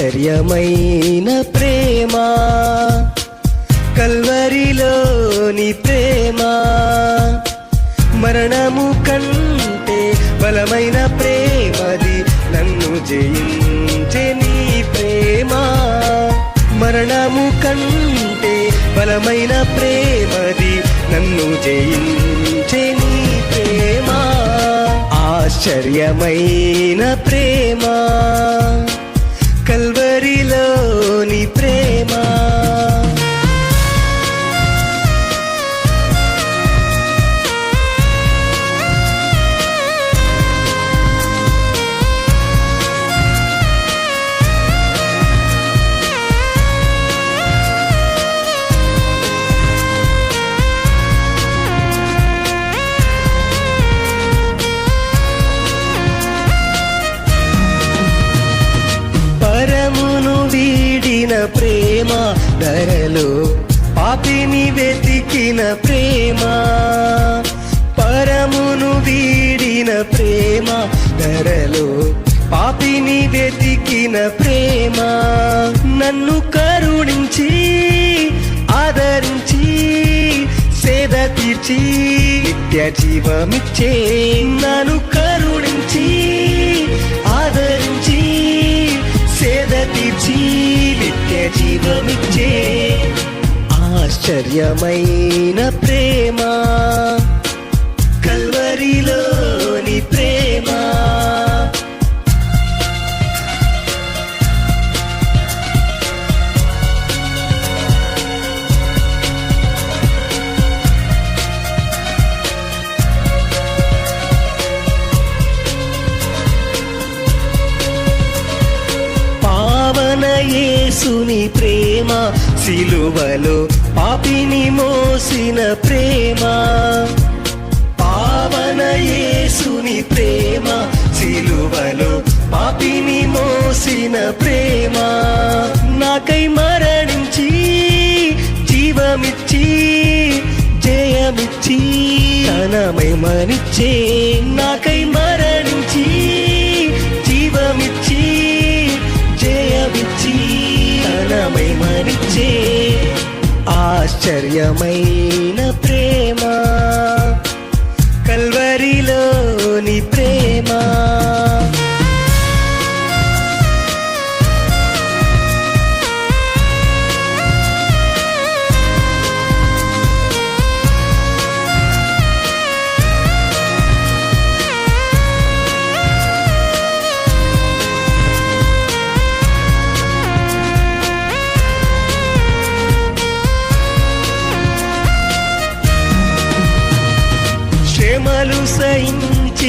ఆశ్చర్యమైన ప్రేమ కల్వరిలోని ప్రేమ. మరణము కంటే బలమైన ప్రేమది నన్ను జయించే నీ ప్రేమ. మరణము కంటే బలమైన ప్రేమది నన్ను జయించే నీ ప్రేమ. ఆశ్చర్యమైన ప్రేమ. ప్రేమ పరమును వీడిన ప్రేమ ధరలో పాపిని వెతికిన ప్రేమ. పరమును వీడిన ప్రేమ ధరలో పాపిని వెతికిన ప్రేమ. నన్ను కరుణించి ఆదరించి సేద తీర్చి నిత్య జీవమిచ్చే. నన్ను కరుణించి ఆదరించి సేద తీర్చి జీవమిచ్చే ఆశ్చర్యమైన ప్రేమ. కల్వరిలో యేసుని ప్రేమ సిలువలో పాపిని మోసిన ప్రేమ. పావన యేసుని ప్రేమ సిలువలో పాపిని మోసిన ప్రేమ. నాకై మరణించి జీవమిచ్చి జయమిచ్చి తనమై మనిచ్చే నాకై ఆశ్చర్యమైన ప్రేమ.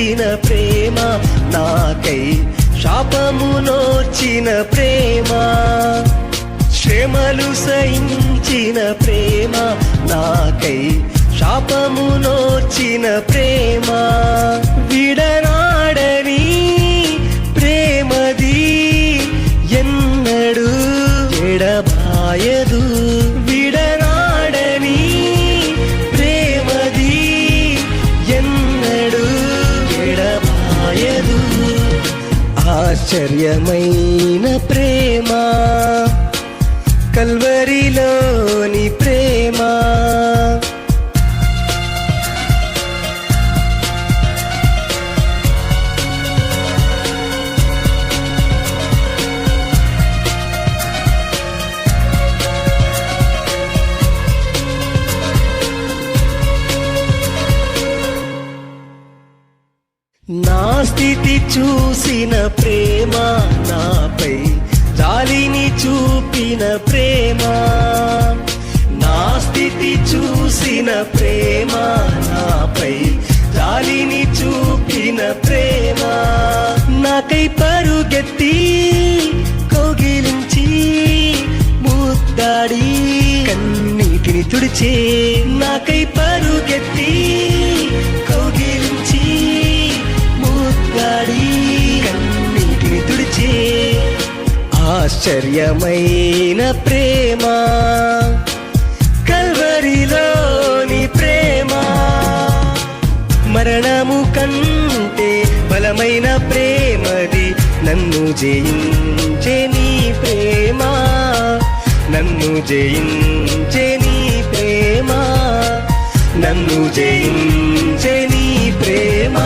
నోర్చిన ప్రేమ నాకై శాపము నోర్చిన ప్రేమ. శ్రమలు సహించిన ప్రేమ నాకై శాపము నోర్చిన ప్రేమ. విడనా ఆశ్చర్యమైన ప్రేమ. కల్వరిలోని ప్రేమ స్థితి చూసిన ప్రేమ నాపై జాలిని చూపిన ప్రేమ. నా స్థితి చూసిన ప్రేమ నాపై జాలిని చూపిన ప్రేమ. నాకై పరుగెత్తి కోగిలించి ముద్దాడి కన్నీటిని తుడిచే నాకై పరుగెత్తి ఆశ్చర్యమైన ప్రేమ కల్వరిలోని ప్రేమ. మరణము కంటే బలమైన ప్రేమది నన్ను జయించే నీ ప్రేమ. నన్ను జయించే నీ ప్రేమ. నన్ను జయించే నీ ప్రేమ.